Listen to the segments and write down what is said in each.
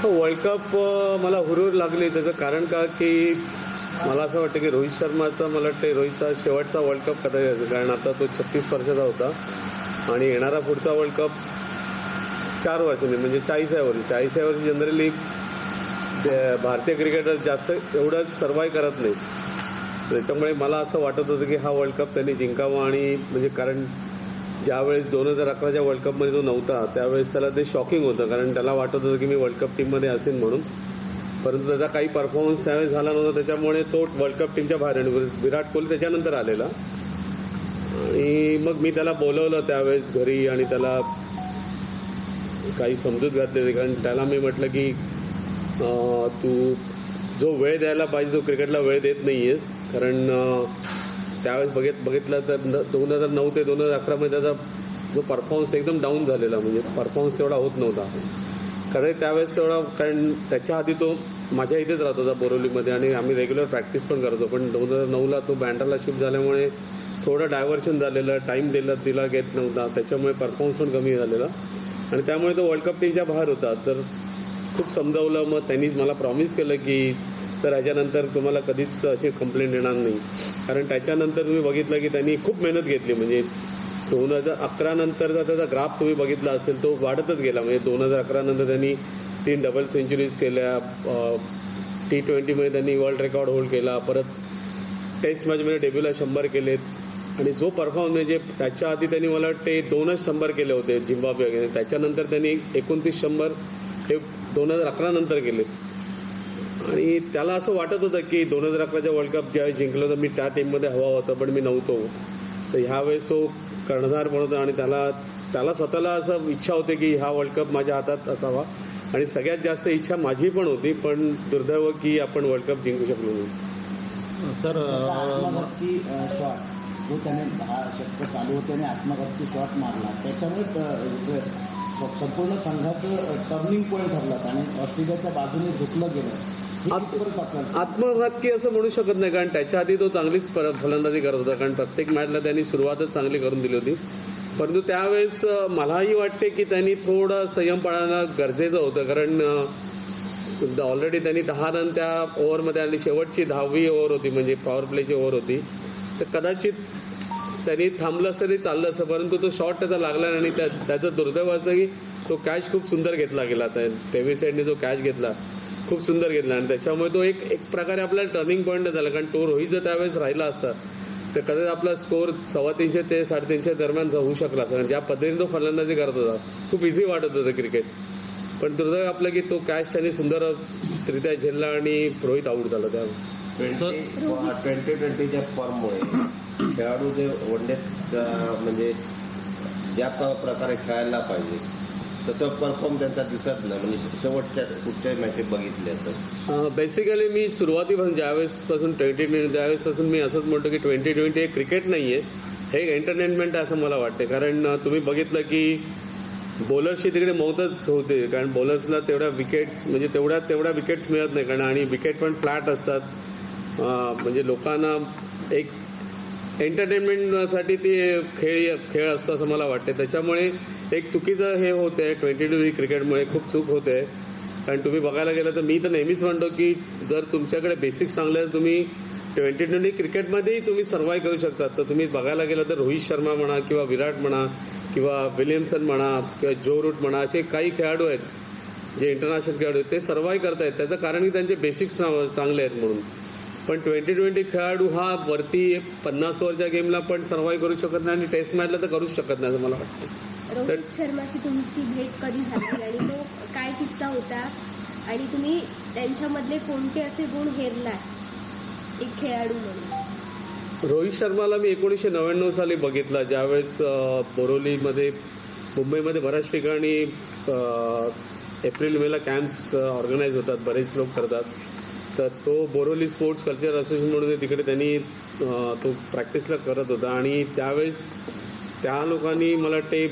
World cup मला हुरूर लागली त्याचं कारण का की मला असं वाटतं की रोहित शर्माचा मला वाटतं रोहितचा शेवटचा वर्ल्ड कप कदाचित कारण आता तो छत्तीस वर्षाचा होता. आणि येणारा पुढचा वर्ल्ड कप चार वर्षांनी म्हणजे चाळीसाव्या वर्षी चाळीसाव्या वर्षी जनरली भारतीय क्रिकेटर जास्त एवढं सर्वाय करत नाही. त्याच्यामुळे मला असं वाटत होतं की हा वर्ल्ड कप त्यांनी जिंकावा आणि म्हणजे कारण ज्यावेळेस दोन हजार अकराच्या वर्ल्ड कपमध्ये तो नव्हता त्यावेळेस त्याला ते शॉकिंग होतं कारण त्याला वाटत होतं की मी वर्ल्ड कप टीममध्ये असेल म्हणून. परंतु त्याचा काही परफॉर्मन्स त्यावेळेस झाला नव्हता त्याच्यामुळे तो वर्ल्ड कप टीमच्या बाहेर विराट कोहली त्याच्यानंतर आलेला. आणि मग मी त्याला बोलवलं त्यावेळेस घरी आणि त्याला काही समजूत घातलेली कारण त्याला मी म्हटलं की तू जो वेळ द्यायला पाहिजे तो क्रिकेटला वेळ देत नाहीयेस. कारण त्यावेळेस बघित बघितलं तर दोन हजार नऊ ते दोन हजार अकरामध्ये त्याचा जो परफॉर्मन्स एकदम डाऊन झालेला म्हणजे परफॉर्मन्स तेवढा होत नव्हता. कारण त्यावेळेस तेवढा कारण त्याच्या आधी तो माझ्या इथेच राहत होता बोरोलीमध्ये आणि आम्ही रेग्युलर प्रॅक्टिस पण करतो पण दोन हजार नऊला तो बँड्राला शिफ्ट झाल्यामुळे थोडं डायव्हर्शन झालेलं टाईम दिला तिला घेत नव्हता. त्याच्यामुळे परफॉर्मन्स पण कमी झालेला. आणि त्यामुळे तो वर्ल्ड कप टीमच्या बाहेर होता. तर खूप समजावलं. मग त्यांनी मला प्रॉमिस केलं की तर ह्याच्यानंतर तुम्हाला कधीच अशी कंप्लेंट येणार नाही. कारण त्याच्यानंतर तुम्ही बघितलं की त्यांनी खूप मेहनत घेतली. म्हणजे दोन हजार अकरा नंतरचा त्याचा ग्राफ तुम्ही बघितला असेल तो वाढतच गेला. म्हणजे दोन हजार अकरा नंतर त्यांनी तीन डबल सेंचुरीज केल्या. टी ट्वेंटीमध्ये त्यांनी वर्ल्ड रेकॉर्ड होल्ड केला. परत टेस्ट मॅचमध्ये डेब्यूला शंभर केलेत. आणि जो परफॉर्म म्हणजे त्याच्या आधी त्यांनी मला वाटते दोनच शंभर केले होते झिम्बाब्वे वगैरे. त्याच्यानंतर त्यांनी एकोणतीस शंभर हे दोन हजार अकरा नंतर केलेत. आणि त्याला असं वाटत होतं की दोन हजार अकराच्या वर्ल्ड कप ज्यावेळी जिंकलं तर मी त्या टीममध्ये हवा होता पण मी नव्हतो. तर ह्यावेळेस तो कर्णधार बनवतो आणि त्याला त्याला स्वतःला असं इच्छा होते की हा वर्ल्ड कप माझ्या हातात असावा. आणि सगळ्यात जास्त इच्छा माझी पण होती पण दुर्दैव की आपण वर्ल्ड कप जिंकू शकलो नाही. सर जो त्याने षटकं चालू होते आणि आत्मघातकी शॉट मारला. त्याच्यामुळे संपूर्ण संघाचं टर्निंग पॉईंट ठरला आणि ऑस्ट्रेलियाच्या बाजूने झुकलं गेलं. आत्मघातकी असं म्हणू शकत नाही कारण त्याच्या आधी तो चांगलीच फलंदाजी करत होता. कारण प्रत्येक मॅचला त्यांनी सुरुवातच चांगली करून दिली होती. परंतु त्यावेळेस मलाही वाटते की त्यांनी थोडं संयम पाळणं गरजेचं होतं. कारण ऑलरेडी त्यांनी दहा रन त्या ओव्हरमध्ये आणि शेवटची दहावी ओव्हर होती म्हणजे पॉवर प्लेची ओव्हर होती. तर कदाचित त्यांनी थांबलं असं तरी चाललं असं परंतु तो शॉट त्याचा लागला आणि त्या- त्याचं दुर्दैव असं की तो कॅच खूप सुंदर घेतला गेला. तेवीस साईडने जो कॅच घेतला. खूप सुंदर घेतला आणि त्याच्यामुळे तो एक एक प्रकारे आपला टर्निंग पॉईंट झाला कारण तो रोहित जर त्यावेळेस राहिला असता तर कदाचित आपला स्कोअर सव्वा तीनशे ते साडेतीनशे दरम्यान होऊ शकला असता. ज्या पद्धतीने तो फलंदाजी करत होता खूप इझी वाटत होतं क्रिकेट पण दुर्दैव आपलं की तो कॅच त्यांनी सुंदररित्या झेलला आणि रोहित आऊट झाला त्यावेळेस ट्वेंटी ट्वेंटीच्या फॉर्ममुळे खेळाडू जे वनडेत म्हणजे ज्या प्रकारे खेळायला पाहिजे तसं परफॉर्म त्यांचा दिसत नाही. म्हणजे शेवटच्या कुठच्याही मॅचेस बघितल्या तर. बेसिकली मी सुरुवातीपासून ज्यावेळेस पासून ट्वेंटी ट्वेंटी ज्यावेळेसपासून मी असंच म्हणतो की ट्वेंटी ट्वेंटी हे क्रिकेट नाहीये. हे एंटरटेनमेंट आहे असं मला वाटते कारण तुम्ही बघितलं की बॉलर्सची तिकडे मौतच होते. कारण बॉलर्सला तेवढ्या विकेट्स म्हणजे तेवढ्या तेवढ्या विकेट्स मिळत नाही. कारण आणि विकेट पण फ्लॅट असतात. म्हणजे लोकांना एक एंटरटेनमेंटसाठी ते खेळ खेळ असतं असं मला वाटते त्याच्यामुळे एक चुकीचं हे होते ट्वेंटी टू क्रिकेटमुळे खूप चूक होते. कारण तुम्ही बघायला गेलं तर मी तर नेहमीच म्हणतो की जर तुमच्याकडे बेसिक्स चांगले तुम्ही ट्वेंटी ट्वेंटी क्रिकेटमध्येही तुम्ही सर्वाईव्ह करू शकता तर तुम्ही बघायला गेलं तर रोहित शर्मा म्हणा किंवा विराट म्हणा किंवा विलियमसन म्हणा किंवा जो रूट म्हणा असे काही खेळाडू आहेत जे इंटरनॅशनल खेळाडू आहेत ते सर्वाईव्ह करतायत. त्याचं कारण की त्यांचे बेसिक्स चांगले आहेत म्हणून. पण ट्वेंटी ट्वेंटी खेळाडू हा वरती पन्नास ओव्हरच्या गेमला पण सर्वाईव्ह करू शकत नाही आणि टेस्ट मॅचला तर करूच शकत नाही असं मला वाटतं. रोहित शर्माशी तुमची भेट कधी झाली आणि तो काय किस्सा होता? आणि तुम्ही त्यांच्यामधले कोणते असे गुण हेरलाय एक खेळाडू म्हणून? रोहित शर्माला मी एकोणीसशे नव्याण्णव साली बघितला ज्यावेळेस बोरोलीमध्ये मुंबईमध्ये बऱ्याच ठिकाणी एप्रिल मेला कॅम्प्स ऑर्गनाईज होतात बरेच लोक करतात. तर तो बोरोली स्पोर्ट्स कल्चर असोसिएशन म्हणून तिकडे त्यांनी तो प्रॅक्टिसला करत होता. आणि त्यावेळेस त्या लोकांनी मला वाटते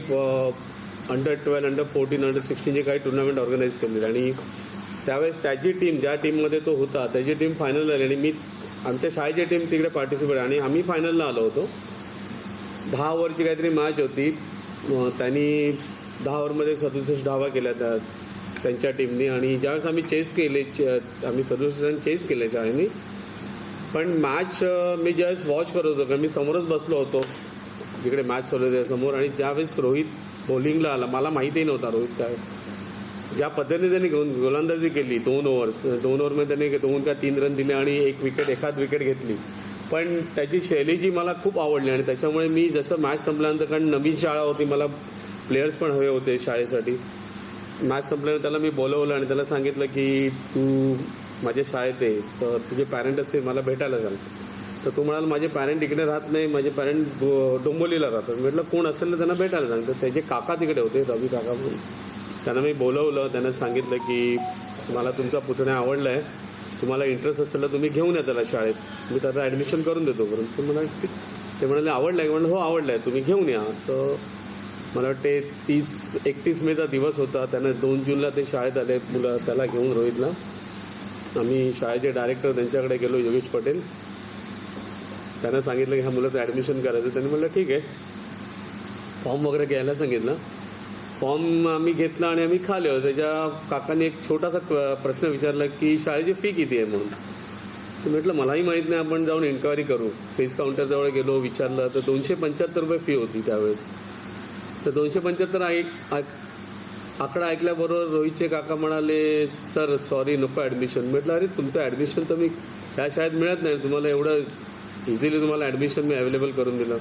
under twelve under fourteen under सिक्स्टीनचे काही टुर्नामेंट ऑर्गनाईज केलेले. आणि त्यावेळेस त्याची टीम ज्या टीममध्ये तो होता त्याची टीम फायनल आली आणि मी आमच्या शाळेची टीम तिकडे पार्टिसिपेट आणि आम्ही फायनलला आलो होतो. दहा ओव्हरची काहीतरी मॅच होती. त्यांनी दहा ओव्हरमध्ये सदुसष्ट धावा केल्या त्या त्यांच्या टीमनी आणि ज्यावेळेस आम्ही चेस केले च- आम्ही रन चेस केले शाळेने पण मॅच मी ज्यावेळेस वॉच करत होतो कारण मी समोरच बसलो होतो. जिकडे मॅच चालू होते समोर आणि ज्यावेळेस रोहित बॉलिंगला आला मला माहितीही नव्हता रोहित काय. ज्या पद्धतीने त्यांनी गोलंदाजी केली दोन ओव्हर्स दोन ओव्हरमध्ये त्यांनी दोन का तीन रन दिले आणि एक विकेट एखाद विकेट घेतली. पण त्याची शैली जी मला खूप आवडली आणि त्याच्यामुळे मी जसं मॅच संपल्यानंतर कारण नवीन शाळा होती मला प्लेयर्स पण हवे होते शाळेसाठी. मॅच संपल्यावर त्याला मी बोलवलं आणि त्याला सांगितलं की तू माझ्या शाळेत आहे तर तुझे पॅरेंट असते मला भेटायला जाल. तर तू म्हणाल माझे पॅरेंट इकडे राहत नाही माझे पॅरेंट डोंबोलीला राहतात. म्हटलं कोण असेल तर त्यांना भेटायला सांगतो त्याचे काका तिकडे होते रवी काका म्हणून. त्यांना मी बोलवलं त्यांना सांगितलं की मला तुमचा पुतण्या आवडला आहे तुम्हाला इंटरेस्ट असेल तर तुम्ही घेऊन या त्याला शाळेत. मी त्याचं ऍडमिशन करून देतो. परंतु मला ते म्हणाले आवडलं आहे म्हणलं हो आवडलं आहे तुम्ही घेऊन या. तर मला वाटते तीस एकतीस मेचा दिवस होता. त्यानं दोन जूनला ते शाळेत आले. मुलं त्याला घेऊन रोहितला. आम्ही शाळेचे डायरेक्टर त्यांच्याकडे गेलो योगेश पटेल. त्यांना सांगितलं की ह्या मुलाचं ऍडमिशन करायचं. त्यांनी म्हटलं ठीक आहे. फॉर्म वगैरे घ्यायला सांगितलं. फॉर्म आम्ही घेतला आणि आम्ही खाल्लो त्याच्या काकाने एक छोटासा क- प्रश्न विचारला की शाळेची फी किती आहे म्हणून? तर म्हटलं मलाही माहीत नाही. आपण जाऊन इन्क्वायरी करू. फेस काउंटरजवळ गेलो विचारलं. तर दोनशे पंच्याहत्तर रुपये फी होती त्यावेळेस. तर दोनशे पंच्याहत्तर ऐक ऐक- आकडा ऐकल्याबरोबर रोहितचे काका म्हणाले सर सॉरी नको ऍडमिशन म्हटलं अरे तुमचं ऍडमिशन तर मी त्या शाळेत मिळत नाही. तुम्हाला एवढं इझिली तुम्हाला ऍडमिशन मी अवेलेबल करून दिलं.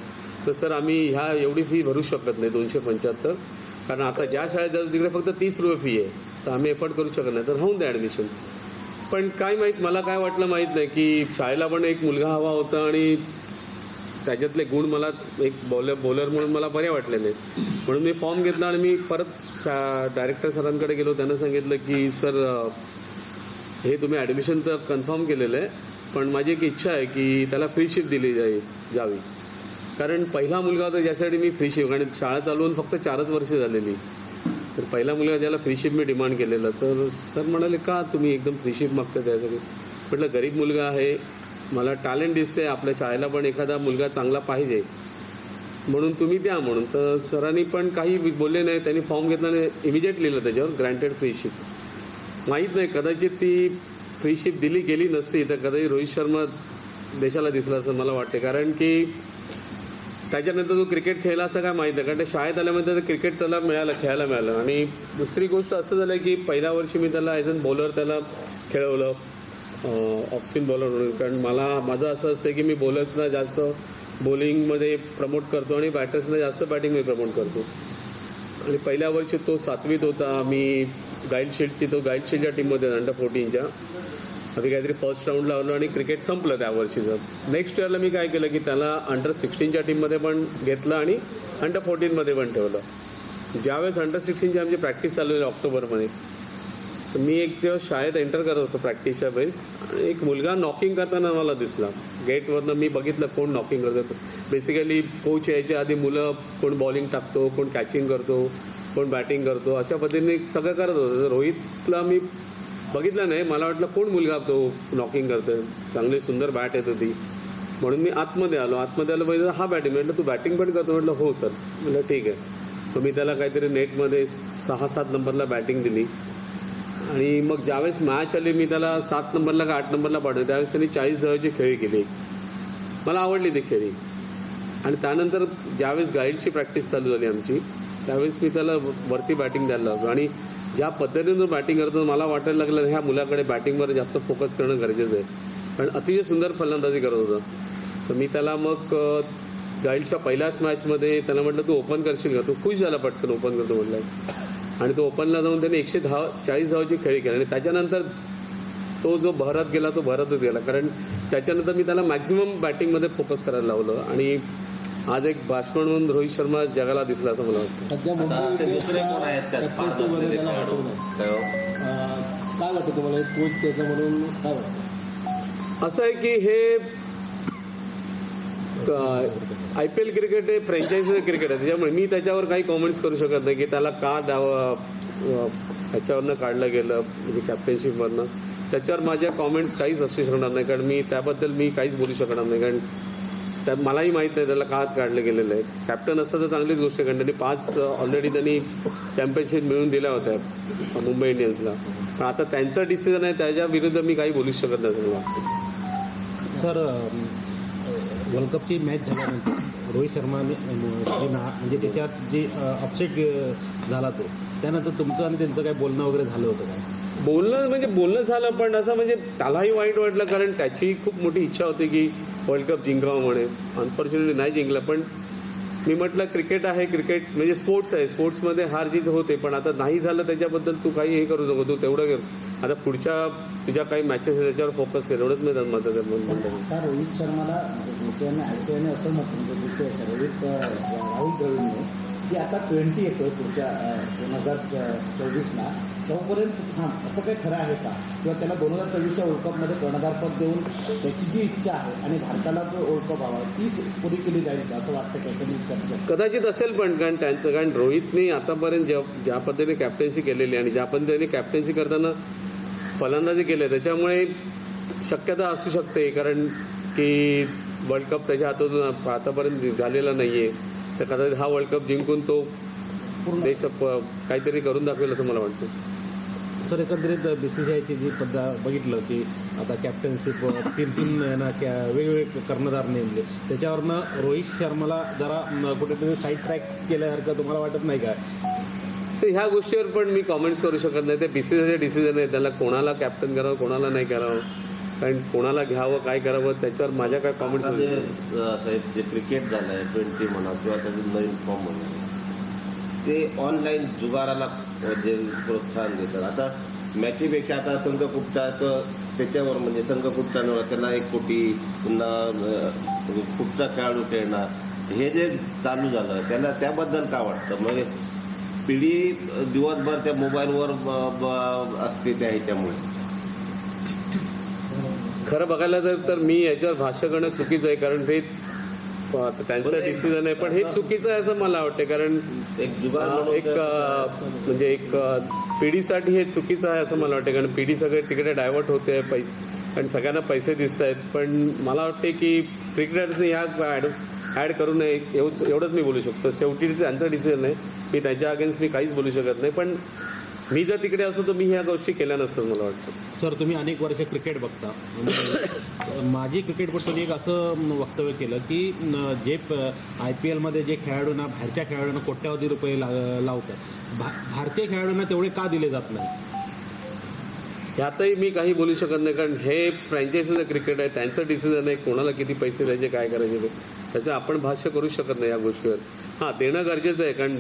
तर सर आम्ही ह्या एवढी फी भरू शकत नाही दोनशे पंच्याहत्तर. कारण आता ज्या शाळेत जातो तिकडे फक्त तीस रुपये फी आहे. तर आम्ही एफर्ड करू शकत नाही. तर राहून द्या ऍडमिशन पण काय माहीत मला काय वाटलं माहीत नाही की शाळेला पण एक मुलगा हवा होता आणि त्याच्यातले गुण मला एक बॉलर बॉलर म्हणून मला बरे वाटलेले. म्हणून मी फॉर्म घेतला आणि मी परत डायरेक्टर सरांकडे गेलो. त्यांना सांगितलं की सर हे तुम्ही ऍडमिशन तर कन्फर्म केलेलं आहे पण माझी एक इच्छा आहे की त्याला फ्री शिफ्ट दिली जाई जावी. कारण पहिला मुलगा होता ज्यासाठी मी फ्री शिफ्ट आणि शाळा चालवून फक्त चारच वर्ष झालेली. तर पहिला मुलगा ज्याला फ्रीशिप मी डिमांड केलेलं तर सर म्हणाले का तुम्ही एकदम फ्रीशिप मागता त्यासाठी? म्हटलं गरीब मुलगा आहे मला टॅलेंट दिसते आपल्या शाळेला पण एखादा मुलगा चांगला पाहिजे. म्हणून तुम्ही द्या म्हणून. तर सरांनी पण काही बोलले नाही त्यांनी फॉर्म घेतला आणि इमिजिएट लिहिलं त्याच्यावर ग्रँटेड फ्रीशिप माहीत नाही कदाचित ती फ्रीशिप दिली गेली नसती तर कदाचित रोहित शर्मा देशाला दिसला असं मला वाटते कारण की त्याच्यानंतर तो क्रिकेट खेळला असं काय माहीत नाही कारण ते शाळेत आल्यानंतर क्रिकेट त्याला मिळालं खेळायला मिळालं. आणि दुसरी गोष्ट असं झालं की पहिल्या वर्षी मी त्याला ॲज अन बॉलर त्याला खेळवलं. ऑफस्पिन बॉलर म्हणून. कारण मला माझं असं असतं की मी बॉलर्सना जास्त बॉलिंगमध्ये प्रमोट करतो आणि बॅटर्सना जास्त बॅटिंग मी प्रमोट करतो. आणि पहिल्या वर्षी तो सातवीत होता. मी गाईड शीटची तो गाईड शीटच्या टीममध्ये अंडर फोर्टीनच्या आम्ही काहीतरी फर्स्ट राऊंड लावलो आणि क्रिकेट संपलं त्या वर्षीचं नेक्स्ट इयरला मी काय केलं की त्याला अंडर सिक्स्टीनच्या टीममध्ये पण घेतलं आणि अंडर फोर्टीनमध्ये पण ठेवलं. ज्यावेळेस अंडर सिक्स्टीनची आमची प्रॅक्टिस चालू आहे ऑक्टोबरमध्ये मी एक दिवस शाळेत एंटर करत होतो प्रॅक्टिसच्या वेळेस. एक मुलगा नॉकिंग करताना मला दिसला. गेटवरनं मी बघितलं कोण नॉकिंग करतो बेसिकली कोच यायच्या आधी मुलं कोण बॉलिंग टाकतो कोण कॅचिंग करतो कोण बॅटिंग करतो. अशा पद्धतीने सगळं करत होतं. रोहितला मी बघितलं नाही. मला वाटलं कोण मुलगा तो नॉकिंग करतोय? चांगली सुंदर बॅट येत होती. म्हणून मी आतमध्ये आलो. आतमध्ये आलो पाहिजे हा बॅटिंग म्हटलं तू बॅटिंग पण करतो? म्हटलं हो सर म्हटलं ठीक आहे. तर मी त्याला काहीतरी नेटमध्ये सहा सात नंबरला बॅटिंग दिली. आणि मग ज्यावेळेस मॅच आली मी त्याला सात नंबरला का आठ नंबरला पाठवले. त्यावेळेस त्यांनी चाळीस धावाची खेळी केली. मला आवडली ती खेळी. आणि त्यानंतर ज्यावेळेस गाईडची प्रॅक्टिस चालू झाली आमची त्यावेळेस मी त्याला वरती बॅटिंग द्यायला लागलो आणि ज्या पद्धतीनं बॅटिंग करतो मला वाटायला लागलं ह्या मुलाकडे बॅटिंगवर जास्त फोकस करणं गरजेचं आहे. कारण अतिशय सुंदर फलंदाजी करत होता. तर मी त्याला मग गाईडच्या पहिल्याच मॅचमध्ये त्याला म्हटलं तू ओपन करशील का? तू खुश झाला पटकन ओपन करतो म्हटलं आणि तो ओपनला जाऊन त्याने एकशे दहा चाळीस धावाची खेळी केली. आणि त्याच्यानंतर तो जो भरत गेला तो भरतच गेला. कारण त्याच्यानंतर मी त्याला मॅक्झिमम बॅटिंगमध्ये फोकस करायला लावलं. आणि आज एक बॅट्समन म्हणून रोहित शर्मा जगाला दिसला असं मला वाटतं. हो? काय वाटतं तुम्हाला? कोच त्याचं म्हणून काय वाटतं? असं आहे की हे आय पी एल क्रिकेट हे फ्रँचायझी क्रिकेट आहे. त्याच्यामुळे मी त्याच्यावर काही कॉमेंट्स करू शकत नाही की त्याला का द्यावं ह्याच्यावरनं काढलं गेलं म्हणजे कॅप्टनशिपवरनं त्याच्यावर माझ्या कॉमेंट्स काहीच असू शकणार नाही कारण मी त्याबद्दल मी काहीच बोलू शकणार नाही. कारण त्यात मलाही माहीत नाही त्याला काळात काढलं गेलेलं आहे. कॅप्टन असतं तर चांगलीच गोष्ट आहे कारण त्यांनी पाच ऑलरेडी त्यांनी चॅम्पियनशिप मिळवून दिल्या होत्या मुंबई इंडियन्सला. पण आता त्यांचा डिसिजन आहे त्याच्या विरुद्ध मी काही बोलूच शकत नाही सर वर्ल्ड कपची मॅच झाल्यानंतर रोहित शर्माने जे ना म्हणजे त्याच्यात जे अपसेट झाला तो त्यानंतर तुमचं आणि त्यांचं काय बोलणं वगैरे झालं होतं काय बोलणं म्हणजे बोलणं झालं पण असं म्हणजे त्यालाही वाईट वाटलं कारण त्याची खूप मोठी इच्छा होती की वर्ल्ड कप जिंकावं म्हणे. अनफॉर्च्युनेटली नाही जिंकलं पण मी म्हटलं क्रिकेट आहे क्रिकेट म्हणजे स्पोर्ट्स आहे. स्पोर्ट्समध्ये हार जीत होते पण आता नाही झालं त्याच्याबद्दल तू काही हे करू नको तू तेवढं आता पुढच्या तुझ्या काही मॅचेस त्याच्यावर फोकस कर. एवढंच मी माझं आता रोहित शर्माला बीसीआयने आयसीआयने असं म्हटलं बीसीआय रोहित राहुल द्रविडने की आता ट्वेंटी येतोय पुढच्या दोन हजार चोवीसला तोपर्यंत थांब असं काही खरं आहे का? किंवा त्याला दोन हजार चोवीसच्या वर्ल्ड कपमध्ये कर्णधारपद देऊन त्याची जी इच्छा आहे आणि भारताला जो वर्ल्ड कप हवा तीच पुरी केली जाईल असं वाटतं का? त्यांनी चर्चा कदाचित असेल पण कारण त्यांचं कारण रोहितने आतापर्यंत ज्या ज्या पद्धतीने कॅप्टन्सी केलेली आणि ज्या पद्धतीने कॅप्टन्सी करताना फलंदाजी केली त्याच्यामुळे शक्यता असू शकते कारण की वर्ल्ड कप त्याच्या हातातून आतापर्यंत झालेला नाहीये. तर कदाचित हा वर्ल्ड कप जिंकून तो देश काहीतरी करून दाखवेल असं मला वाटतं. सर एकंदरीत बीसीसीआयची जी पद्धत बघितलं की आता कॅप्टनशिप तीन तीन ना वेगवेगळे कर्णधार नेमले. त्याच्यावरनं रोहित शर्माला जरा कुठेतरी साईड ट्रॅक केल्यासारखं तुम्हाला वाटत नाही का? तर ह्या गोष्टीवर पण मी कॉमेंट्स करू शकत नाही. ते बीसीसीचे डिसिजन आहे त्याला कोणाला कॅप्टन करावं कोणाला नाही करावं? कारण कोणाला घ्यावं काय करावं त्याच्यावर माझ्या काय कॉमेंट्स आता जे क्रिकेट झालंय ट्वेंटी म्हणा किंवा त्याचं नवीन फॉर्म म्हणा ते ऑनलाईन जुगाराला जे प्रोत्साहन देतात. आता मॅचीपेक्षा आता संघ तर त्याच्यावर म्हणजे संघ नव्हता त्याला एक कोटी पुन्हा कुठचा खेळाडू खेळणार? हे जे चालू झालं त्याला त्याबद्दल काय वाटतं? म्हणजे पिढी दिवसभर त्या मोबाईलवर असते त्या ह्याच्यामुळे. खरं बघायला जर तर मी याच्यावर भाष्य करणं चुकीचं आहे कारण आता त्यांचं डिसिजन आहे पण हे चुकीचं आहे असं मला वाटतं कारण एक एक म्हणजे एक पिढीसाठी हे चुकीचं आहे असं मला वाटतं कारण पिढी सगळे तिकडे डायव्हर्ट होते पैसे आणि सगळ्यांना पैसे दिसत आहेत पण मला वाटते की क्रिकेटर्सने ह्या ऍड करू नये एवढंच मी बोलू शकतो. शेवटी त्यांचं डिसिजन आहे. मी त्याच्या अगेन्स्ट मी काहीच बोलू शकत नाही पण मी जर तिकडे असतो तर मी ह्या गोष्टी केल्या नसतात मला वाटतं. सर तुम्ही अनेक वर्ष क्रिकेट बघता. म्हणजे माजी क्रिकेटपटूंनी एक असं वक्तव्य केलं की जे आय पी एलमध्ये जे खेळाडूंना बाहेरच्या खेळाडूंना कोट्यावधी रुपये लावतात. भारतीय खेळाडूंना तेवढे का दिले जात नाही? ह्यातही मी काही बोलू शकत नाही कारण हे फ्रँचायझीचं क्रिकेट आहे त्यांचं डिसिजन आहे कोणाला किती पैसे द्यायचे काय करायचे ते. त्याचं आपण भाष्य करू शकत नाही या गोष्टीवर. हां देणं गरजेचं आहे कारण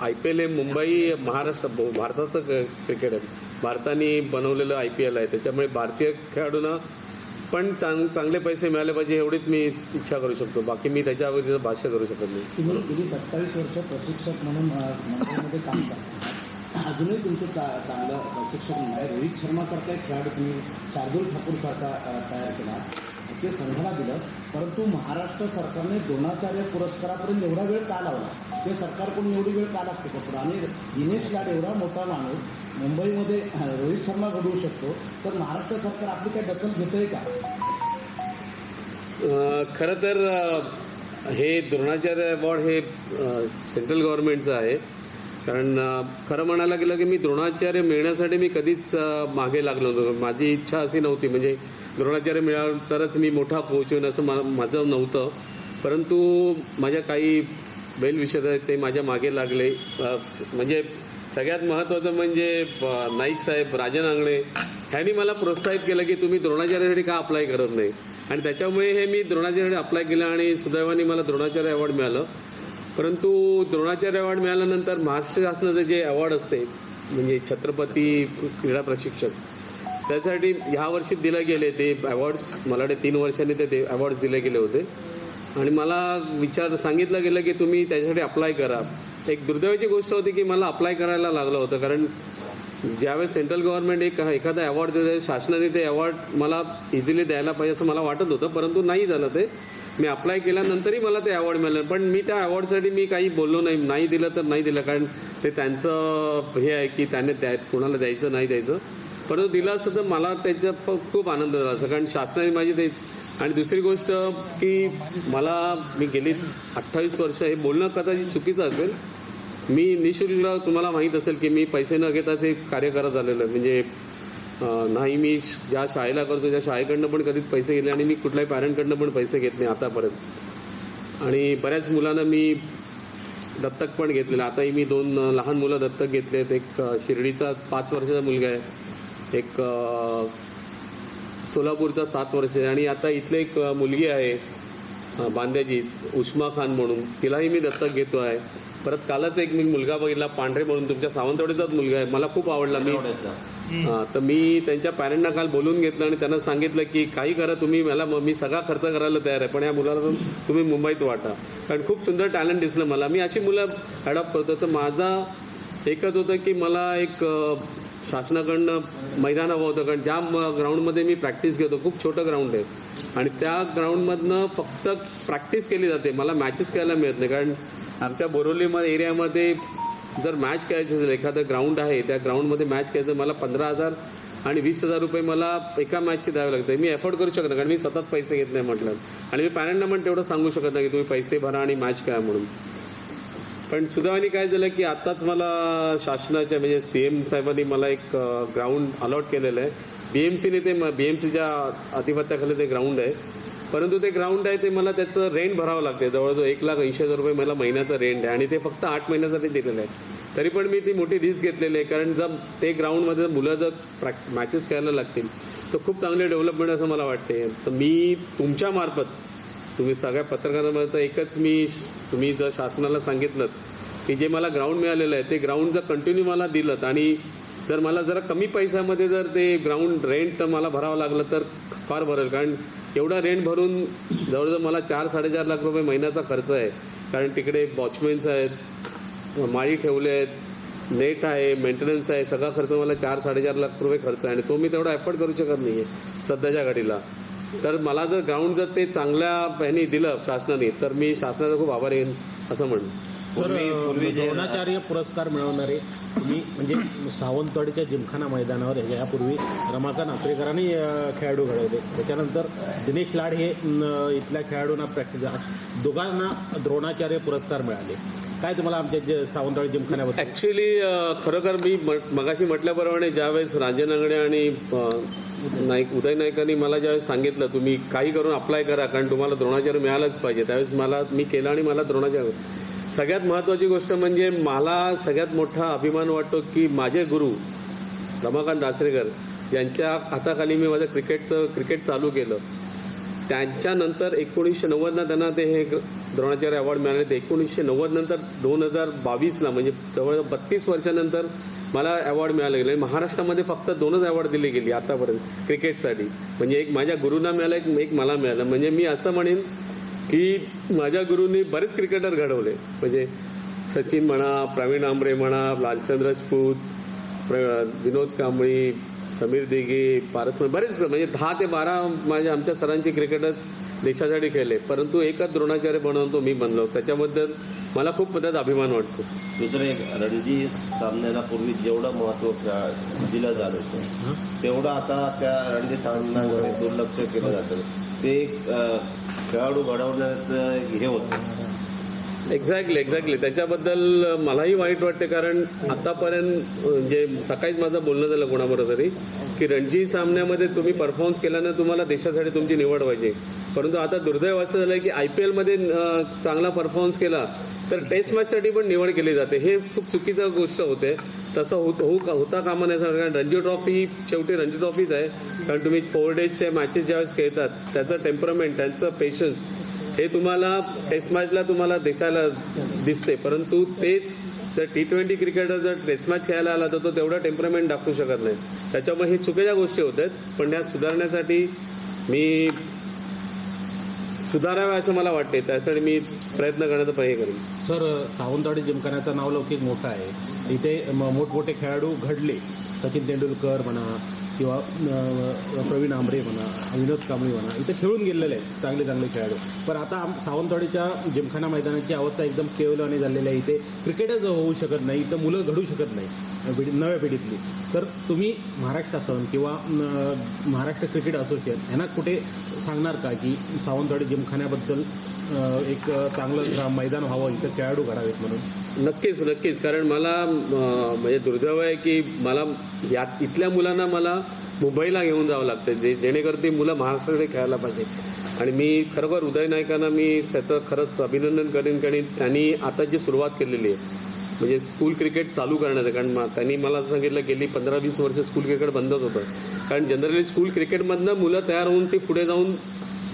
आय पी एल हे मुंबई महाराष्ट्र भारताचं क- क्रिकेट आहे. भारताने बनवलेलं आय पी एल आहे. त्याच्यामुळे भारतीय खेळाडूंना पण चांग चांगले पैसे मिळाले पाहिजे एवढीच मी इच्छा करू शकतो. बाकी मी त्याच्यावर भाष्य करू शकत नाही. तुम्ही सत्तावीस वर्ष प्रशिक्षक म्हणून मुंबईमध्ये काम करता. अजूनही तुमचं चांगलं प्रशिक्षक आहे. रोहित शर्मासारखा एक खेळाडू तुम्ही शार्दुल ठाकूर सारखा तयार केला. ते संघाला दिलं. परंतु महाराष्ट्र सरकारने द्रोणाचार्य पुरस्कारापर्यंत एवढा वेळ का लावला? ते सरकारकडून एवढी वेळ का लागते? कपूर आणि दिनेश लाड एवढा मोठा माणूस मुंबईमध्ये रोहित शर्मा घडवू शकतो तर महाराष्ट्र सरकार आपली काय दखल घेतोय का? खरं तर हे द्रोणाचार्य अवॉर्ड हे सेंट्रल गव्हर्नमेंटचं आहे. कारण खरं म्हणायला गेलं की मी द्रोणाचार्य मिळण्यासाठी मी कधीच मागे लागलो नव्हतो. माझी इच्छा अशी नव्हती. म्हणजे द्रोणाचार्य मिळालं तरच मी मोठा कोच होईन असं मा- माझं नव्हतं. परंतु माझ्या काही बैल विषय आहेत ते माझ्या मागे लागले. म्हणजे सगळ्यात महत्वाचं म्हणजे नाईक साहेब राजन आंगणे ह्यांनी मला प्रोत्साहित केलं की तुम्ही द्रोणाचार्यासाठी का अप्लाय करत नाही? आणि त्याच्यामुळे हे मी द्रोणाचार्यासाठी अप्लाय केलं आणि सुदैवाने मला द्रोणाचार्य अवॉर्ड मिळालं. परंतु द्रोणाचार्य अवॉर्ड मिळाल्यानंतर महाराष्ट्र शासनाचं जे अवॉर्ड असते म्हणजे छत्रपती क्रीडा प्रशिक्षक त्यासाठी ह्या वर्षी दिले गेले ते अवॉर्ड्स मला वाटते तीन वर्षांनी ते अवॉर्ड्स दिले गेले होते. आणि मला विचार सांगितलं गेलं की तुम्ही त्याच्यासाठी अप्लाय करा. एक दुर्दैवाची गोष्ट होती की मला अप्लाय करायला लागलं होतं. कारण ज्यावेळेस सेंट्रल गव्हर्नमेंट एक एखादा अवॉर्ड देते शासनाने ते अवॉर्ड मला इझिली द्यायला पाहिजे असं मला वाटत होतं. परंतु नाही झालं ते. मी अप्लाय केल्यानंतरही मला ते अवॉर्ड मिळालं. पण मी त्या अवॉर्डसाठी मी काही बोललो नाही. नाही दिलं तर नाही दिलं. कारण ते त्यांचं हे आहे की त्याने द्या कोणाला द्यायचं नाही द्यायचं. परंतु दिलं असतं तर मला त्याच्यात खूप आनंद झाला कारण शासनाने माझी ते आणि दुसरी गोष्ट की मला मी गेली अठ्ठावीस वर्ष. हे बोलणं कदाचित चुकीचं असेल. मी निशुल्क तुम्हाला माहीत असेल की मी पैसे न घेताच हे कार्य करत आलेलं म्हणजे नाही मी ज्या शाळेला करतो त्या शाळेकडनं पण कधीच पैसे घेतले आणि मी कुठल्याही पॅरेंटकडनं पण पैसे घेत नाही आतापर्यंत. आणि बऱ्याच मुलांना मी दत्तक पण घेतलेलं आताही मी दोन लहान मुलं दत्तक घेतलेत. एक शिर्डीचा पाच वर्षाचा मुलगा आहे. एक सोलापूरचा सात वर्ष आहे. आणि आता इथले एक मुलगी आहे अं, बांद्याची उष्मा खान म्हणून. तिलाही मी दत्तक घेतो आहे. परत कालच एक मी मुलगा बघितला पांढरे म्हणून. तुमच्या सावंतवाडीचाच मुलगा आहे. मला खूप आवडला. मी हा, तर मी त्यांच्या पॅरेंटना काल बोलून घेतलं आणि त्यांना सांगितलं की काही करा तुम्ही मला मी सगळा खर्च करायला तयार आहे. पण या मुलाला तुम्ही मुंबईत वाटा. कारण खूप सुंदर टॅलेंट दिसलं मला. मी अशी मुलं अडॉप्ट करतो. तर माझा एकच होतं की मला एक शासनाकडनं मैदान हवं होतं कारण ज्या ग्राउंडमध्ये मी प्रॅक्टिस घेतो खूप छोटं ग्राउंड आहे. आणि त्या ग्राउंडमधनं फक्त प्रॅक्टिस केली जाते. मला मॅचेस खेळायला मिळत नाही कारण आमच्या बोरोली एरियामध्ये जर मॅच खेळायची असेल एखादं ग्राउंड आहे त्या ग्राउंडमध्ये मॅच खेळायचं मला पंधरा हजार आणि वीस हजार रुपये मला एका मॅचचे द्यावे लागते. मी एफोर्ड करू शकत नाही कारण मी स्वतःच पैसे घेत नाही म्हटलं. आणि मी पॅरेंटना पण तेवढं सांगू शकत नाही की तुम्ही पैसे भरा आणि मॅच खेळा म्हणून. पण सुदैवाने काय झालं की आताच मला शासनाच्या म्हणजे सीएम साहेबांनी मला एक ग्राउंड अलॉट केलेलं आहे. बीएमसीने ते बीएमसीच्या अधिपत्याखाली ते ग्राउंड आहे. परंतु ते ग्राउंड आहे ते मला त्याचं रेंट भरावं लागते जवळजवळ एक लाख ऐंशी हजार रुपये मला महिन्याचं रेंट आहे. आणि ते फक्त आठ महिन्यासाठी दिलेलं आहे. तरी पण मी ती मोठी रिस्क घेतलेली आहे. कारण जर ते ग्राउंडमध्ये मुलं जर मॅचेस खेळायला लागतील तर खूप चांगले डेव्हलपमेंट असं मला वाटते तर मी तुमच्या मार्फत तुम्ही सगळ्या पत्रकारांमध्ये तर एकच मी तुम्ही जर शासनाला सांगितलं की जे मला ग्राउंड मिळालेलं आहे ते ग्राउंड जर कंटिन्यू मला दिलं आणि जर मला जरा कमी पैशामध्ये जर ते ग्राउंड रेंट मला भरावं लागलं तर फार भरेल कारण एवढा रेंट भरून जवळजवळ मला चार साडेचार लाख रुपये महिन्याचा खर्च आहे. कारण तिकडे वॉचमेन्स आहेत माळी ठेवले आहेत नेट आहे मेंटेनन्स आहे सगळा खर्च मला चार साडेचार लाख रुपये खर्च आहे. आणि तो मी तेवढा एफर्ट करू शकत नाही आहे सध्याच्या घडीला. तर मला जर ग्राउंड जर ते चांगल्या ह्यानी दिलं शासनाने तर मी शासनाचा खूप आभार येईन असं म्हणून सर पूर्वी- द्रोणाचार्य पुरस्कार मिळवणारे तुम्ही म्हणजे सावंतवाडीच्या जिमखाना मैदानावर यापूर्वी रमाकांत आत्रेकरांनी अं, खेळाडू घडवले. त्याच्यानंतर दिनेश लाड हे इथल्या खेळाडूंना प्रॅक्टिस दोघांना द्रोणाचार्य पुरस्कार मिळाले. काय तुम्हाला आमच्या सावंतवाडी जिमखान्याबद्दल? ऍक्च्युली खरोखर मी मगाशी म्हटल्याप्रमाणे ज्यावेळेस राजन अंगडे आणि नाईक उदय नाईकांनी मला ज्यावेळेस सांगितलं तुम्ही काही करून अप्लाय करा कारण तुम्हाला द्रोणाचार्य मिळालंच पाहिजे. त्यावेळेस मला मी केलं आणि मला द्रोणाचार्य सगळ्यात महत्वाची गोष्ट म्हणजे मला सगळ्यात मोठा अभिमान वाटतो की माझे गुरु रमाकांत दासरेकर यांच्या हाताखाली मी माझं क्रिकेटचं क्रिकेट चालू केलं. त्यांच्यानंतर एकोणीसशे नव्वदला त्यांना ते हे द्रोणाचार्य अवॉर्ड मिळाले. ते एकोणीसशे नव्वद नंतर दोन हजार बावीसला म्हणजे जवळजवळ बत्तीस वर्षानंतर मला अवॉर्ड मिळाला गेले. महाराष्ट्रामध्ये फक्त दोनच अवॉर्ड दिले गेली आतापर्यंत क्रिकेटसाठी. म्हणजे एक माझ्या गुरुंना मिळालं एक एक मला मिळालं. म्हणजे मी असं म्हणेन की माझ्या गुरूंनी बरेच क्रिकेटर घडवले. म्हणजे सचिन म्हणा प्रवीण आंबरे म्हणा लालचंद राजपूत प्र- विनोद कांबळी समीर दिघे पारस म्हणजे बरेच म्हणजे दहा ते बारा माझ्या आमच्या सरांचे क्रिकेटर्स देशासाठी खेळले. परंतु एकच द्रोणाचार्य बनवून तो मी बनलो. त्याच्याबद्दल मला खूप पद्धत अभिमान वाटतो. दुसरं एक रणजी सामन्याला पूर्वी जेवढं महत्त्व दिलं जात होतं तेवढं आता त्या रणजी सामन्यांकडे दुर्लक्ष केलं जातं. ते खेळाडू घडवण्याचं हे होतं. एक्झॅक्टली एक्झॅक्टली त्याच्याबद्दल मलाही वाईट वाटते कारण आतापर्यंत म्हणजे सकाळीच माझं बोलणं झालं कोणाबरोबर तरी की रणजी सामन्यामध्ये तुम्ही परफॉर्मन्स केल्यानं तुम्हाला देशासाठी तुमची निवड व्हायची. परंतु आता दुर्दैव असं झालंय की आय पी एलमध्ये चांगला परफॉर्मन्स केला तर टेस्ट मॅचसाठी पण निवड केली जाते. हे खूप चुकीचं गोष्ट होते. तसं होत- होता कामा नाही कारण रणजी ट्रॉफी शेवटी रणजी ट्रॉफीच आहे. कारण तुम्ही फोर डेजचे मॅचेस ज्यावेळेस खेळतात त्याचं टेम्परमेंट त्यांचं पेशन्स हे तुम्हाला टेस्ट मॅचला तुम्हाला दिसायला दिसते. परंतु तेच जर टी ट्वेंटी क्रिकेटर जर टेस्ट मॅच खेळायला आला तर तो तेवढा टेम्परमेंट दाखवू शकत नाही. त्याच्यामुळे हे चुकीच्या गोष्टी होत आहेत पण या सुधारण्यासाठी मी सुधाराव्या असं मला वाटते त्यासाठी मी प्रयत्न करण्याचा प्रयत्न करेन. सर सावंतवाडी जिमखान्याचं नाव लौकिक मोठं आहे. इथे म- मोठमोठे खेळाडू घडले. सचिन तेंडुलकर म्हणा किंवा प्रवीण आमरे म्हणा विनोद कांबळे म्हणा इथे खेळून गेलेले आहेत चांगले चांगले खेळाडू. पण आता सावंतवाडीच्या जिमखाना मैदानाची अवस्था एकदम केवलवाणी झालेली आहे. इथे क्रिकेटच होऊ शकत नाही इथं मुलं घडू शकत नाही. पिढी- नव्या पिढीतली. तर तुम्ही महाराष्ट्रासन किंवा महाराष्ट्र क्रिकेट असोसिएशन ह्यांना कुठे सांगणार का की सावंतवाडी जिमखान्याबद्दल एक चांगलं मैदान व्हावं इथं खेळाडू घडावेत म्हणून? नक्कीच नक्कीच. कारण मला म्हणजे दुर्दैव आहे की मला या इथल्या मुलांना मला मुंबईला घेऊन जावं लागतं जे जेणेकरून ती मुलं महाराष्ट्राकडे खेळायला पाहिजे. आणि मी खरोखर उदय नायकांना मी त्याचं खरंच अभिनंदन करेन कारण त्यांनी आता जी सुरुवात केलेली आहे म्हणजे स्कूल क्रिकेट चालू करण्याचं कारण मा- त्यांनी मला असं सांगितलं गेली पंधरा वीस वर्ष स्कूल क्रिकेट बंदच होतं. कारण जनरली स्कूल क्रिकेटमधनं मुलं तयार होऊन ती पुढे जाऊन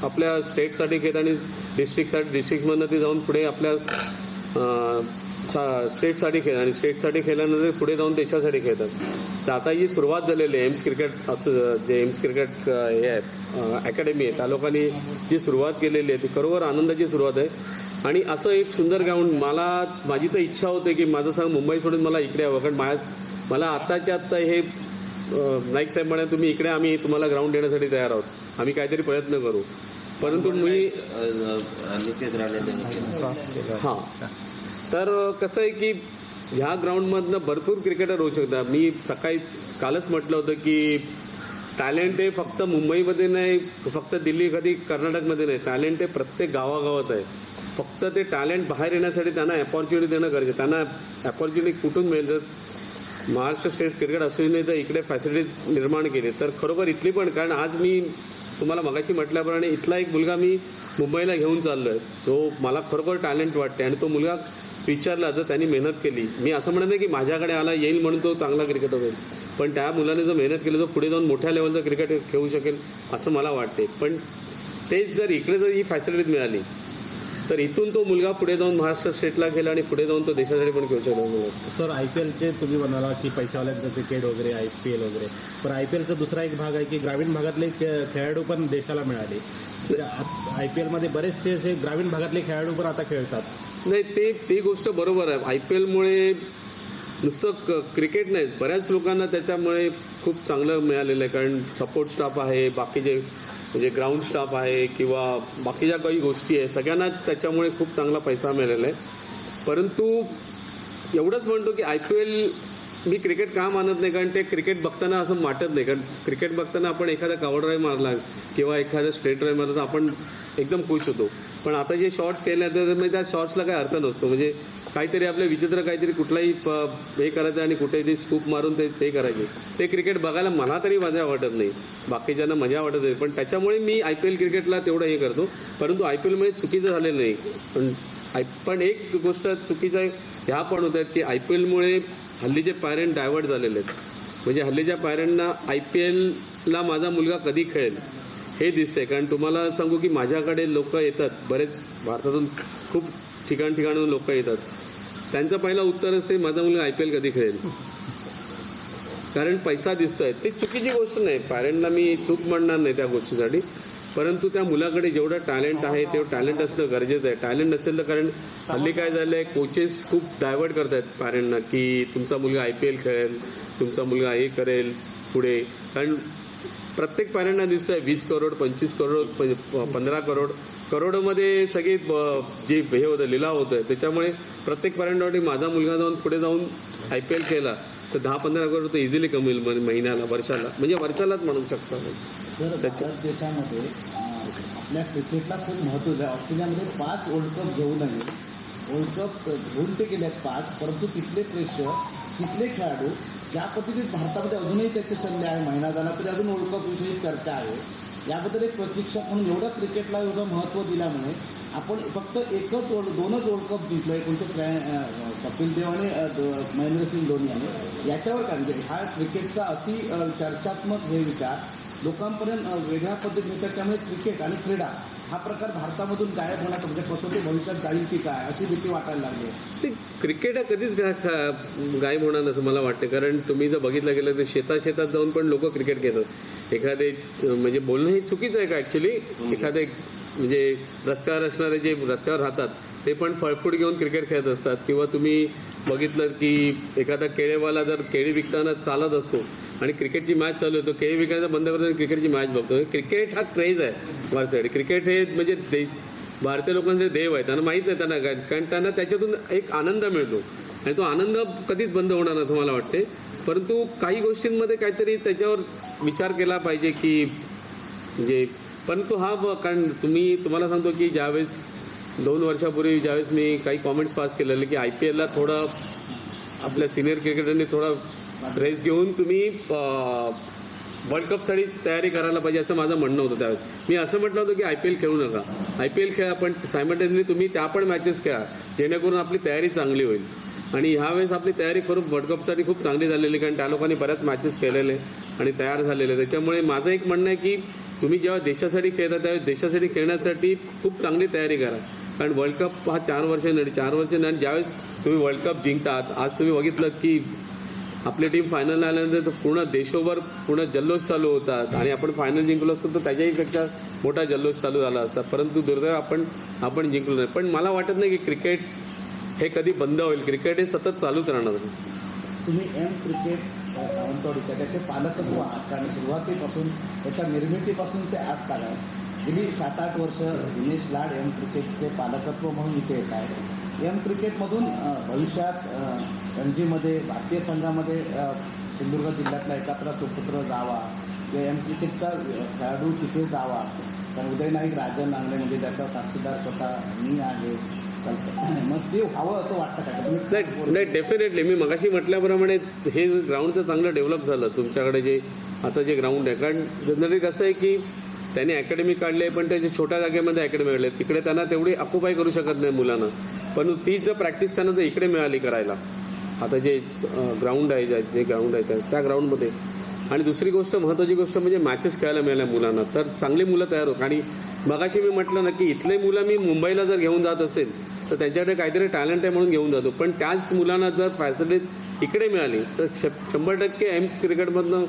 आपल्या स्टेटसाठी खेळत आणि डिस्ट्रिक्टसाठी डिस्ट्रिक्टमधनं ते जाऊन पुढे आपल्या स्टेटसाठी खेळ आणि स्टेटसाठी खेळल्यानंतर पुढे जाऊन देशासाठी खेळतात. तर आता ही सुरुवात झालेली आहे एम्स क्रिकेट असं जे एम्स क्रिकेट हे आहेत अकॅडमी आहे त्या लोकांनी जी सुरुवात केलेली आहे ती खरोखर आनंदाची सुरुवात आहे. आणि असं एक सुंदर ग्राउंड मला माझी तर इच्छा होते की माझं सांग मुंबई सोडून मला इकडे यावं कारण माझ्या मला आताच्या आत्ता हे नाईक साहेब म्हणे तुम्ही इकडे आम्ही तुम्हाला ग्राउंड देण्यासाठी तयार आहोत. आम्ही काहीतरी प्रयत्न करू. परंतु मी हा. तर कसं आहे की ह्या ग्राउंडमधनं भरपूर क्रिकेटर होऊ शकतात. मी सकाळी कालच म्हटलं होतं की टॅलेंट हे फक्त मुंबईमध्ये नाही फक्त दिल्ली कधी कर्नाटकमध्ये नाही. टॅलेंट हे प्रत्येक गावागावात आहे. फक्त ते टॅलेंट बाहेर येण्यासाठी त्यांना अपॉर्च्युनिटी देणं गरजेचं त्यांना अपॉर्च्युनिटी कुठून मिळेल? जर महाराष्ट्र स्टेट क्रिकेट असोसिएशनने जर इकडे फॅसिलिटीज निर्माण केली तर खरोखर इथली पण कारण आज मी तुम्हाला मगाशी म्हटल्याप्रमाणे इथला एक मुलगा मी मुंबईला घेऊन चाललोय. जो मला खरोखर टॅलेंट वाटते आणि तो मुलगा विचारला जर त्यांनी मेहनत केली. मी असं म्हणत नाही की माझ्याकडे आला येईल म्हणून तो चांगला क्रिकेटर होईल. पण त्या मुलाने जर मेहनत केली तर पुढे जाऊन मोठ्या लेवलचं क्रिकेट खेळू शकेल असं मला वाटते. पण तेच जर इकडे जर ही फॅसिलिटीज मिळाली तर इथून तो मुलगा पुढे जाऊन महाराष्ट्र स्टेटला गेला आणि पुढे जाऊन तो देशासाठी पण खेळू शकतो मला वाटतं. सर आय पी एलचे तुम्ही म्हणाला की पैशावाल्यांचं क्रिकेट वगैरे आय पी एल वगैरे. पण आय पी एलचा दुसरा एक भाग आहे की ग्रामीण भागातले खेळाडू पण देशाला मिळाले. आय पी एलमध्ये बरेचसे असे ग्रामीण भागातले खेळाडू पण आता खेळतात. नाही ते ती गोष्ट बरोबर आहे. आय पी एलमुळे नुसतं क्रिकेट नाही बऱ्याच लोकांना त्याच्यामुळे खूप चांगलं मिळालेलं आहे. कारण सपोर्ट स्टाफ आहे बाकीचे म्हणजे ग्राउंड स्टाफ आहे किंवा बाकीच्या काही गोष्टी आहे सगळ्यांना त्याच्यामुळे खूप चांगला पैसा मिळालेला आहे. परंतु एवढंच म्हणतो की आय पी एल मी क्रिकेट का मानत नाही? कारण ते क्रिकेट बघताना असं वाटत नाही. कारण क्रिकेट बघताना आपण एखादा कवर ड्राईव्ह मारला किंवा एखादा स्ट्रेट ड्राईव्ह मारला तर आपण एकदम खुश होतो. पण आता जे शॉर्ट्स केले तर त्या शॉर्ट्सला काही अर्थ नसतो. म्हणजे काहीतरी आपलं विचित्र काहीतरी कुठलाही प- हे करायचं आणि कुठेही स्कूप मारून ते ते करायचे. ते क्रिकेट बघायला मला तरी मजा वाटत नाही. बाकीच्यांना मजा वाटत नाही. पण त्याच्यामुळे मी आय पी एल क्रिकेटला तेवढं हे करतो. परंतु आय पी एलमध्ये चुकीचं झालेलं नाही. पण आय पण एक गोष्ट चुकीचं ह्या पण होत आहेत की आय पी एलमुळे हल्लीचे पॅरेंट डायव्हर्ट झालेले आहेत. म्हणजे हल्लीच्या पॅरेंटना आय पी एलला माझा मुलगा कधी खेळेल? हे दिसतंय. कारण तुम्हाला सांगू की माझ्याकडे लोक येतात. बरेच भारतातून खूप ठिकाण ठिकाणून लोक येतात. त्यांचं पहिलं उत्तर असते माझा मुलगा आय पी एल कधी खेळेल? कारण पैसा दिसतोय. ती चुकीची गोष्ट नाही. पॅरेंटना मी चूक म्हणणार नाही त्या गोष्टीसाठी. परंतु त्या मुलाकडे जेवढं टॅलेंट आहे तेवढं टॅलेंट असणं गरजेचं आहे. टॅलेंट नसेल तर कारण हल्ली काय झालंय कोचेस खूप डायव्हर्ट करतायत पॅरेंटना की तुमचा मुलगा आय पी एल खेळेल तुमचा मुलगा हे करेल पुढे. कारण प्रत्येक पॅरेंटना दिसतोय वीस करोड पंचवीस करोड प- पंधरा करोड. करोडमध्ये सगळे जे हे होतं लिलाव होतोय त्याच्यामुळे प्रत्येक पॅरेंटसाठी माझा मुलगा जाऊन पुढे जाऊन आय पी एल खेळला तर दहा पंधरा करोड तो इझिली कमेल म्हणजे महिन्याला वर्षाला. म्हणजे वर्षालाच म्हणू शकतो देशामध्ये आपल्या क्रिकेटला खूप महत्त्व आहे. ऑस्ट्रेलियामध्ये पाच वर्ल्ड कप घेऊनही वर्ल्ड कप घेऊन ते गेले आहेत पाच परंतु तिथले प्रेक्षक तिथले खेळाडू ज्या पद्धतीत भारतामध्ये अजूनही त्याचे सल्ले आहे महिना झाला तरी अजून वर्ल्ड कप विषयी चर्चा आहे. याबद्दल एक प्रशिक्षक म्हणून एवढं क्रिकेटला एवढं महत्त्व दिल्यामुळे आपण फक्त एकच वर्ल्ड दोनच वर्ल्ड कप जिंकलो एकोणीशे त्र्या कपिल देव आणि महेंद्रसिंग धोनी यांनी. याच्यावर काय म्हणजे हा क्रिकेटचा अति चर्चात्मक हे विचार लोकांपर्यंत वेगळ्या पद्धतीने येतात त्यामुळे क्रिकेट आणि क्रीडा हा प्रकार भारतामधून गायब होण्याचा म्हणजे कसोटी भविष्यात जाईल की काय अशी भीती वाटायला लागली आहे. ते क्रिकेट हा कधीच गायब होणार असं मला वाटतं. कारण तुम्ही जर बघितलं गेलं तर शेतात शेतात जाऊन पण लोक क्रिकेट खेळतात. एखादे म्हणजे बोलणं हे चुकीचं आहे का ऍक्च्युली एखादे म्हणजे रस्त्यावर असणारे जे रस्त्यावर राहतात ते पण फळफूट घेऊन क्रिकेट खेळत असतात. किंवा तुम्ही बघितलं की एखादा केळेवाला जर केळी विकताना चालत असतो आणि क्रिकेटची मॅच चालू होतो केळी विकायचा बंद करतो क्रिकेटची मॅच बघतो. क्रिकेट हा क्रेज आहे माझ्यासाठी क्रिकेट हे म्हणजे दे भारतीय लोकांचे देव आहे. त्यांना माहीत नाही त्यांना कारण त्यांना त्याच्यातून एक आनंद मिळतो. आणि तो आनंद कधीच बंद होणार नाही मला वाटते? परंतु काही गोष्टींमध्ये काहीतरी त्याच्यावर विचार केला पाहिजे की म्हणजे परंतु हा ब- कारण तुम्ही तुम्हाला सांगतो की ज्यावेळेस दोन वर्षापूर्वी ज्यावेळेस मी काही कॉमेंट्स पास केलेले की आय पी एलला थोडं आपल्या सिनियर क्रिकेटरने थोडा रेस घेऊन तुम्ही वर्ल्ड कपसाठी तयारी करायला पाहिजे असं माझं म्हणणं होतं त्यावेळेस. मी असं म्हटलं होतं की आय पी एल खेळू नका. आय पी एल खेळा पण सायमल्टेनियसली तुम्ही त्या पण मॅचेस खेळा. जेणेकरून आपली तयारी चांगली होईल. आणि ह्यावेळेस आपली तयारी करून वर्ल्ड कपसाठी खूप चांगली झालेली कारण त्या लोकांनी बऱ्याच मॅचेस केलेले आणि तयार झालेले. त्याच्यामुळे माझं एक म्हणणं आहे की तुम्ही जेव्हा देशासाठी खेळता त्यावेळेस देशासाठी खेळण्यासाठी खूप चांगली तयारी करा. कारण वर्ल्ड कप हा चार वर्ष चार वर्ष आणि ज्यावेळेस तुम्ही वर्ल्ड कप जिंकतात आज तुम्ही बघितलं की आपली टीम फायनल आल्यानंतर पूर्ण देशोभर पूर्ण जल्लोष चालू होतात. आणि आपण फायनल जिंकलो असतो तर त्याच्याही पेक्षा मोठा जल्लोष चालू झाला असता. परंतु दुर्दैव आपण आपण जिंकलो नाही. पण मला वाटत नाही की क्रिकेट हे कधी बंद होईल? क्रिकेट हे सतत चालूच राहणार तुम्ही एम क्रिकेट सावंतवाडीच्या त्याचे पालकत्व आहात कारण सुरुवातीपासून त्याच्या निर्मितीपासून ते आज काढा. गेली सात आठ वर्ष दिनेश लाड एम क्रिकेटचे पालकत्व म्हणून इथे येत आहे एम क्रिकेटमधून भविष्यात रणजीमध्ये भारतीय संघामध्ये सिंधुदुर्ग जिल्ह्यातला एकत्र सुपुत्र जावा किंवा एम क्रिकेटचा खेळाडू तिथे जावा. कारण उदय नाईक राजन नांगरे म्हणजे त्याचा साक्षीदार स्वतः मी आहे. मग ते व्हावं असं वाटतं का? नाही नाही डेफिनेटली मी मगाशी म्हटल्याप्रमाणे हे ग्राउंडचं चांगलं डेव्हलप झालं. तुमच्याकडे जे आता जे ग्राउंड आहे. कारण जनरली कसं आहे की त्यांनी अकॅडमी काढली पण त्याच्या छोट्या जागेमध्ये अकॅडमी काढले. तिकडे त्यांना तेवढी अकुपाय करू शकत नाही मुलांना. पण ती जर प्रॅक्टिस त्यांना जर इकडे मिळाली करायला. आता जे ग्राउंड आहे जे ग्राउंड आहे त्या- त्या ग्राउंडमध्ये आणि दुसरी गोष्ट महत्वाची गोष्ट म्हणजे मॅचेस खेळायला मिळाल्या मुलांना. तर चांगली मुलं तयार होत. आणि मगाशी मी म्हटलं ना की इथले मुलं मी मुंबईला जर घेऊन जात असेल तर त्यांच्याकडे काहीतरी टॅलेंट आहे म्हणून घेऊन जातो. पण त्याच मुलांना जर फॅसिलिटीज इकडे मिळाली तर श- शंभर टक्के एम्स क्रिकेटमधनं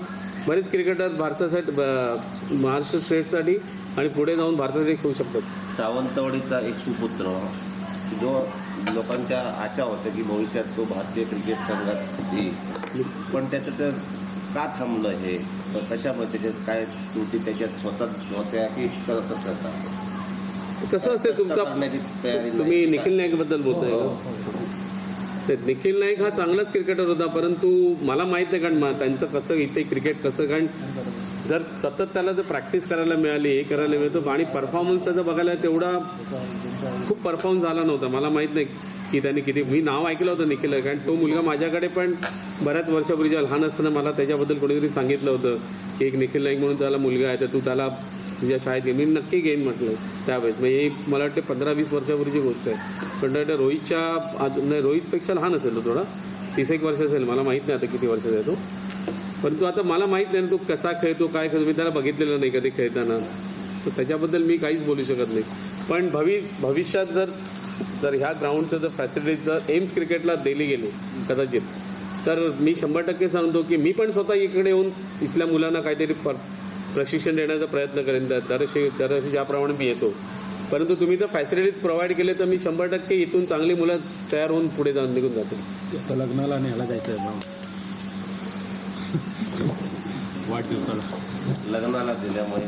बरेच क्रिकेटर भारतासाठी महाराष्ट्र स्टेटसाठी आणि पुढे जाऊन भारतासाठी खेळू शकतात. सावंतवाडीचा एक सुपुत्र जो लोकांच्या आशा होत्या की भविष्यात तो भारतीय क्रिकेट संघात येईल. पण त्याचं तर का थांबलं हे? तर कशामध्ये त्याच्यात काय त्रुटी त्याच्यात स्वतः होत्या की करतच करतात कसं असते तुमचा तुम्ही निखिल नाईकबद्दल बोलतोय ते निखिल नाईक हा चांगलाच क्रिकेटर होता परंतु मला माहीत नाही कारण त्यांचं कसं इथे क्रिकेट कसं कारण जर सतत त्याला जर प्रॅक्टिस करायला मिळाली हे करायला मिळतो आणि परफॉर्मन्स त्याचा बघायला तेवढा खूप परफॉर्म झाला नव्हता. मला माहीत नाही की त्यांनी किती मी नाव ऐकलं होतं निखिल कारण तो मुलगा माझ्याकडे पण बऱ्याच वर्षापूर्वी जेव्हा लहान असताना मला त्याच्याबद्दल कोणीतरी सांगितलं होतं की एक निखिल नाईक म्हणून त्याला मुलगा आहे तर तू त्याला तुझ्या शाळेत गेम मी नक्की घेईन म्हटलं त्यावेळेस. म्हणजे मला वाटते पंधरा वीस वर्षापूर्वीची गोष्ट आहे. पण त्या रोहितच्या अजून नाही रोहितपेक्षा लहान असेल तो थोडा. तीस एक वर्ष असेल. मला माहीत नाही आता किती वर्षाचा आहे तो. परंतु आता मला माहीत नाही तो कसा खेळतो काय खेळतो. मी त्याला बघितलेलं नाही कधी खेळताना. तर त्याच्याबद्दल मी काहीच बोलू शकत नाही. पण भवि भविष्यात जर जर ह्या ग्राउंडचं जर फॅसिलिटीज जर एम्स क्रिकेटला दिली गेली कदाचित तर मी शंभर टक्के सांगतो की मी पण स्वतः इकडे येऊन इथल्या मुलांना काहीतरी प्रशिक्षण देण्याचा प्रयत्न करेन. दर- दरवर्षी दरवर्षी ज्याप्रमाणे मी येतो. परंतु तुम्ही जर फॅसिलिटीज प्रोव्हाइड केले तर मी शंभर टक्के इथून चांगली मुलं तयार होऊन पुढे जाऊन निघून जातील. आता लग्नाला न्यायला जायचं आहे वाढदिवसाला. लग्नाला दिल्यामुळे.